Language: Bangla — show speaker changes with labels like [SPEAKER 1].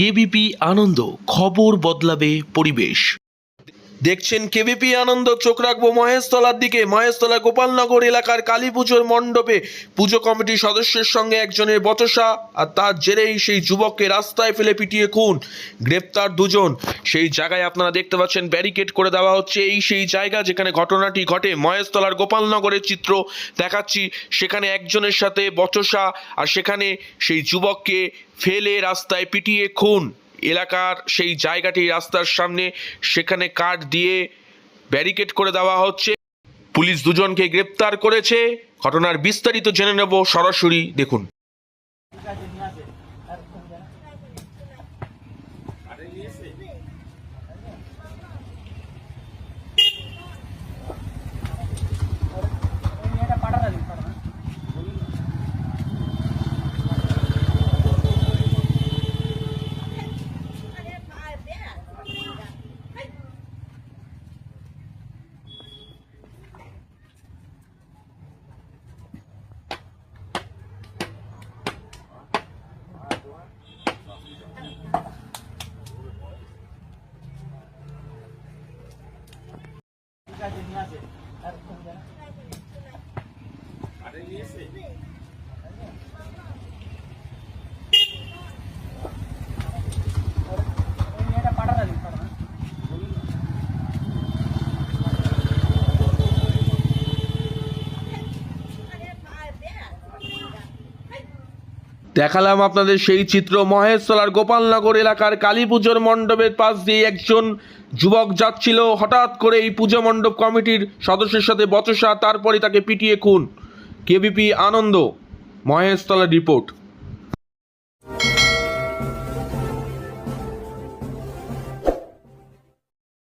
[SPEAKER 1] কেবিপি আনন্দ খবর বদলাবে পরিবেশ। দেখছেন কেবিপি আনন্দ, চোখ রাখব মহেশতলার দিকে। মহেশতলা গোপালনগর এলাকার কালী পুজোর মণ্ডপে পুজো কমিটির সদস্যের সঙ্গে একজনের বচসা আর তার জেরেই সেই যুবককে রাস্তায় ফেলে পিটিয়ে খুন। গ্রেপ্তার দুজন। সেই জায়গায় আপনারা দেখতে পাচ্ছেন ব্যারিকেড করে দেওয়া হচ্ছে। এই সেই জায়গা যেখানে ঘটনাটি ঘটে, মহেশতলার গোপালনগরের চিত্র দেখাচ্ছি। সেখানে একজনের সাথে বচসা আর সেখানে সেই যুবককে ফেলে রাস্তায় পিটিয়ে খুন। এলাকার সেই জায়গাটি রাস্তার সামনে সেখানে কাঠ দিয়ে ব্যারিকেড করে দেওয়া হচ্ছে। পুলিশ দুজনকে গ্রেপ্তার করেছে। ঘটনার বিস্তারিত জেনে নেব সরাসরি। দেখুন। আছে নিয়ে এসে? দেখালাম আপনাদের সেই চিত্র মহেশতলার গোপালনগর এলাকার কালী পুজোর মণ্ডপের পাশ দিয়ে একজন যুবক যাচ্ছিল। হঠাৎ করে এই পুজো মণ্ডপ কমিটির সদস্যের সাথে বচসা, তারপরে তাকে পিটিয়ে খুন। কেবিপি আনন্দ মহেশতলা রিপোর্ট।